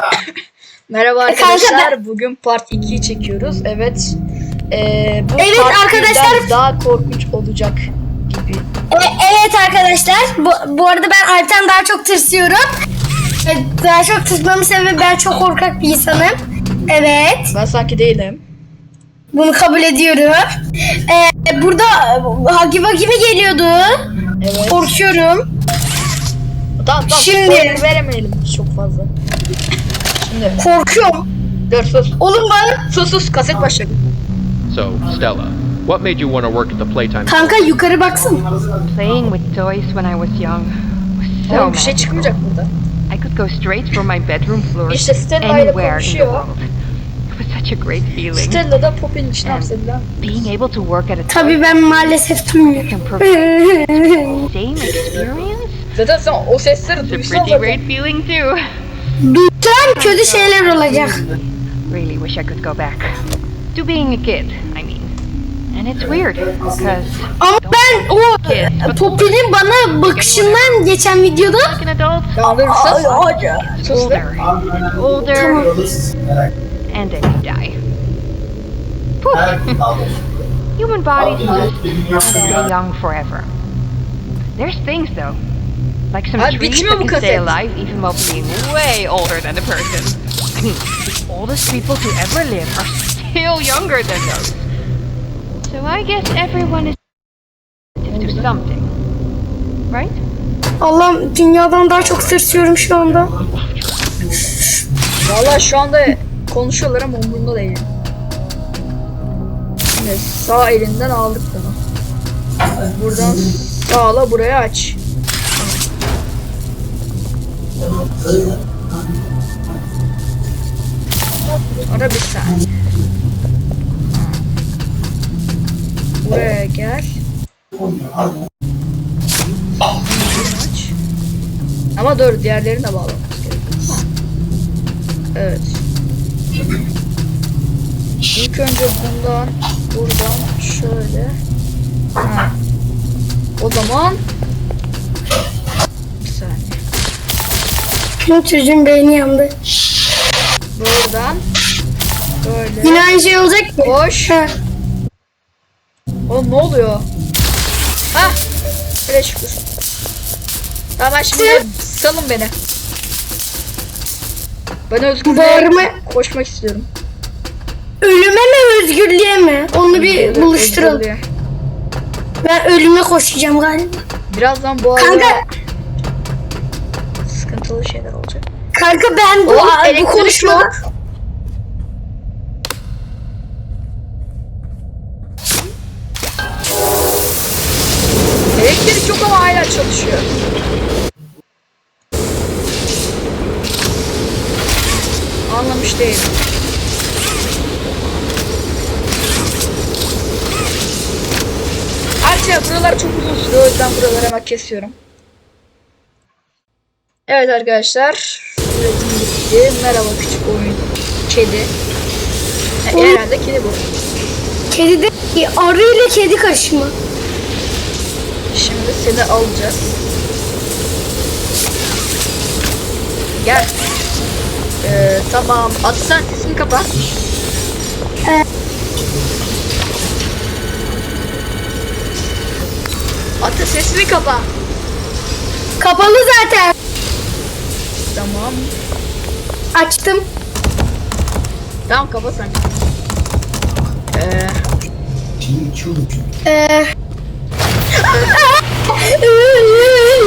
Merhaba E, kanka arkadaşlar. Bugün part 2'yi çekiyoruz. Evet. Ee, bu Evet part arkadaşlar. daha korkunç olacak gibi. E, evet arkadaşlar. Bu, bu arada ben Alp'ten daha çok tırsıyorum. E, daha çok tırsmamın sebebi ben çok korkak bir insanım. Evet. Ben sanki değilim. Bunu kabul ediyorum. E, burada Hagi Vagi mi geliyordu? Evet. Korkuyorum. Tamam tamam. Şimdi- spoiler veremeyelim çok fazla. Şimdi Korkuyorum. dur sus. Oğlum bana Sus sus kaset başladı. So, Stella, what made you want to work at the Playtime kanka yukarı baksın. Playing with toys when I was young was so Oğlum bir şey çıkmayacak burada. I could go straight from my bedroom floor İşte Stella ile anywhere in the konuşuyor. world. It was such a great feeling. Stella da Pop'in içine Evet. hapsedilen. Being able to work at a Tabii ben maalesef duymuyorum. same experience. Zaten sen o sesleri It's a duysan pretty zaten. great feeling too. Duysam kötü şeyler olacak. Really wish I could go back to being a kid. I mean, and it's weird because Ama ben o Poppy'nin bana bakışından geçen videoda like an adult, older, and then you die. Poof. Human bodies stay young forever. There's things though, like some Abi trees bitmiyor that bu can stay alive even while being way older than a person. I mean, the oldest people to ever live are still younger than those. So I guess everyone is to something, right? Allah'ım dünyadan daha çok tırsıyorum şu anda. Valla şu anda konuşuyorlar ama umurumda değil. Şimdi sağ elinden aldık bunu. Buradan sağla buraya aç. Ara bir saniye. Buraya gel. Aç. Ama dur diğerlerini de bağlamamız gerekiyor. Evet. İlk önce bundan, buradan şöyle. Ha. O zaman Bu çocuğun beyni yandı. Buradan böyle. Yine aynı şey olacak mı? Koş. Ha. Oğlum ne oluyor? Ha? Öyle şükür. Tamam şimdi salın beni. Ben özgürlüğe Bağırma- koşmak istiyorum. Ölüme mi özgürlüğe mi? Onu bir buluşturalım. Özgürlüğe. Ben ölüme koşacağım galiba. Birazdan bu arada Kanka, sıkıntılı şeyler. Kanka ben bu, Oğlum, bu yok. Elektrik yok ama hala çalışıyor. Anlamış değilim. Ayrıca buralar çok uzun sürüyor o yüzden buraları hemen kesiyorum. Evet arkadaşlar. Bitti. Merhaba küçük oyun. Kedi. E, Oy. herhalde kedi bu. Kedi de arı ile kedi karışımı. Şimdi seni alacağız. Gel. Ee, tamam. At sen sesini kapa. Ee. Atı sesini kapa. Kapalı zaten. Tamam. Açtım. Tamam kapa sen. Ee, Ee...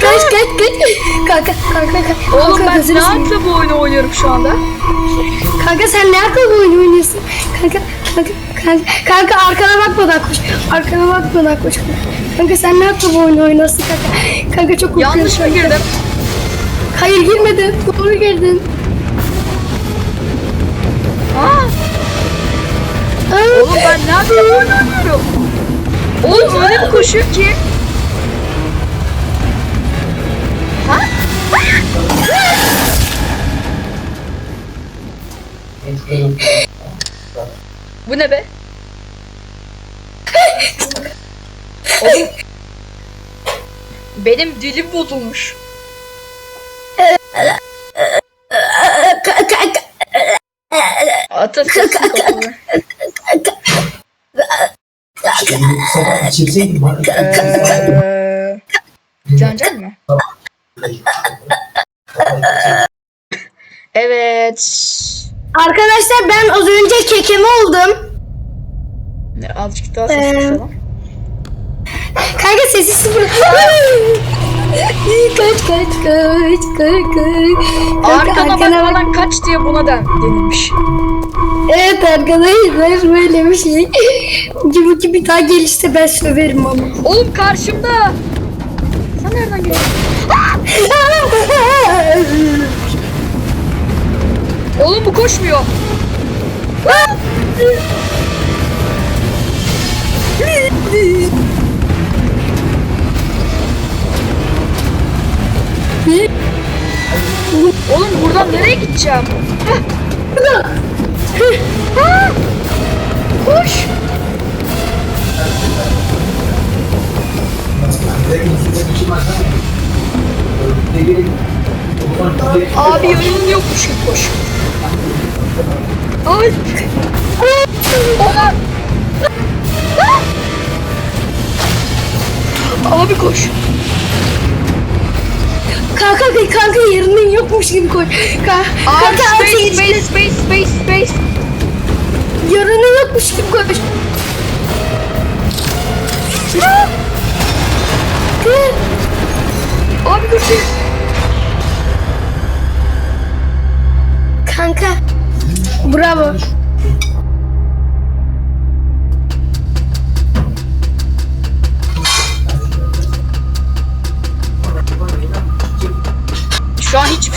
kaç kaç kaç. Kanka kanka kanka. oğlum Kanka, ben ne akla bu oyunu oynuyorum şu anda? Kanka sen ne akıllı oyun oynuyorsun? Kanka kanka kanka kanka arkana bakmadan koş. Arkana bakmadan koş. Kanka sen ne akıllı oyun oynarsın kanka? Kanka çok korkuyorum. Yanlış mı girdim? Hayır girmedin. Doğru girdin. Aa, oğlum ben ne oynuyorum? Oğlum öyle bir koşuyor ki. Ha? Bu ne be? Oğlum. Benim dilim bozulmuş. Ata sesini kapalı. İçirseydim bari. Eee... Cancel mi? Evet. Arkadaşlar ben az önce kekeme oldum. Ne, Azıcık daha ses Ee, kısalım. Kanka sesi sıfır. kaç kaç kaç kaç kaç. Arkana arkana bak. bakmadan kaç diye buna den denilmiş. Evet arkadaşlar böyle bir şey. Bu ki bir daha gelirse ben söverim ama. Oğlum karşımda. Sen nereden geliyorsun? Oğlum bu koşmuyor. Oğlum buradan nereye gideceğim? Ah! Koş. Abi yönün yokmuş gibi koş. Ay. Yokmuş gibi koy. Ka Abi kanka space, space, space, space, space, space. Yerinin yokmuş gibi koy. Abi koş. Kanka. Bravo.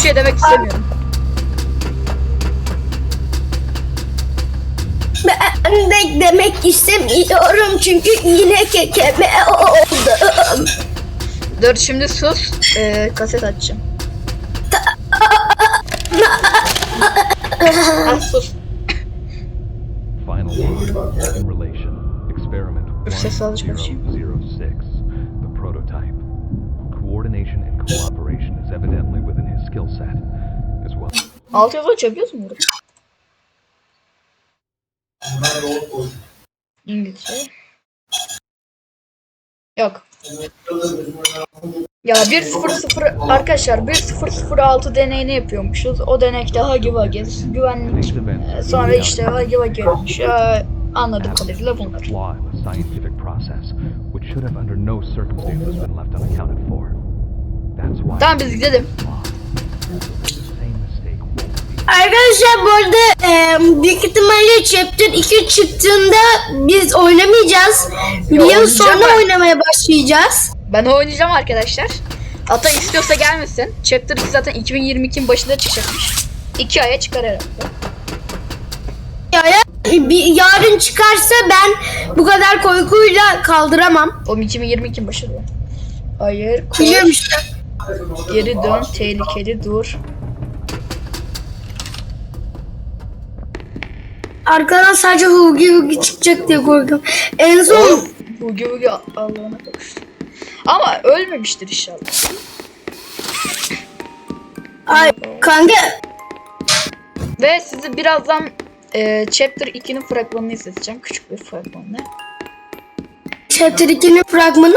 Şey demek istemiyorum. Ben de demek istemiyorum çünkü yine kekeme oldum. Dur şimdi sus. Ee, kaset açacağım. sus. Final word in relation. Experiment Dur, ses azıcık açayım. 1006. The prototype. Coordination and cooperation is evidently skill set as well. Alt yazı açabiliyoruz mu burada? İngilizce. Yok. Ya 1.00 arkadaşlar 1.006 deneyini yapıyormuşuz. O denekte Huggy Wuggies, güvenlik, e, sonra işte Huggy Wuggy olmuş. Ya, anladığım kadarıyla bunlar. Flaw in the scientific process, which should have under no circumstances been left unaccounted for. That's why Tamam biz gidelim. Arkadaşlar bu arada e, büyük ihtimalle Chapter 2 çıktığında biz oynamayacağız. Bir yıl oynayacağım sonra ben. oynamaya başlayacağız. Ben oynayacağım arkadaşlar. Ata istiyorsa gelmesin. Chapter 2 zaten 2022'nin başında çıkacakmış. 2 aya çıkar herhalde. Ya, bir, yarın çıkarsa ben bu kadar korkuyla kaldıramam. Oğlum 2022'nin başında. Hayır. koş. Biliyorum işte. Geri dön. Tehlikeli dur. Arkadan sadece Hugi Hugi çıkacak diye korkuyorum. En son Bugi bugi Allah'ına kavuştu. Ama ölmemiştir inşallah. ay kanka Ve sizi birazdan e, Chapter 2'nin fragmanını izleteceğim. Küçük bir fragmanını. Chapter 2'nin fragmanı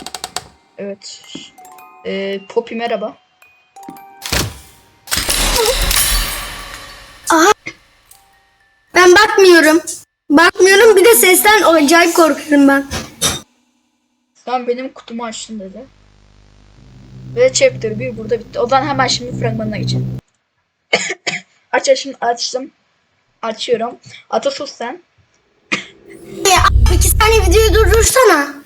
Evet. E, Poppy merhaba. ben bakmıyorum. Bakmıyorum bir de sesten acayip korkuyorum ben. Sen benim kutumu açtın dedi. Ve Chapter 1 burada bitti. O zaman hemen şimdi fragmanına geçelim. Aç açım açtım. Açıyorum. Ata sus sen. Ya, iki saniye videoyu durdursana.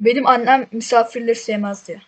Benim annem misafirleri sevmez diyor.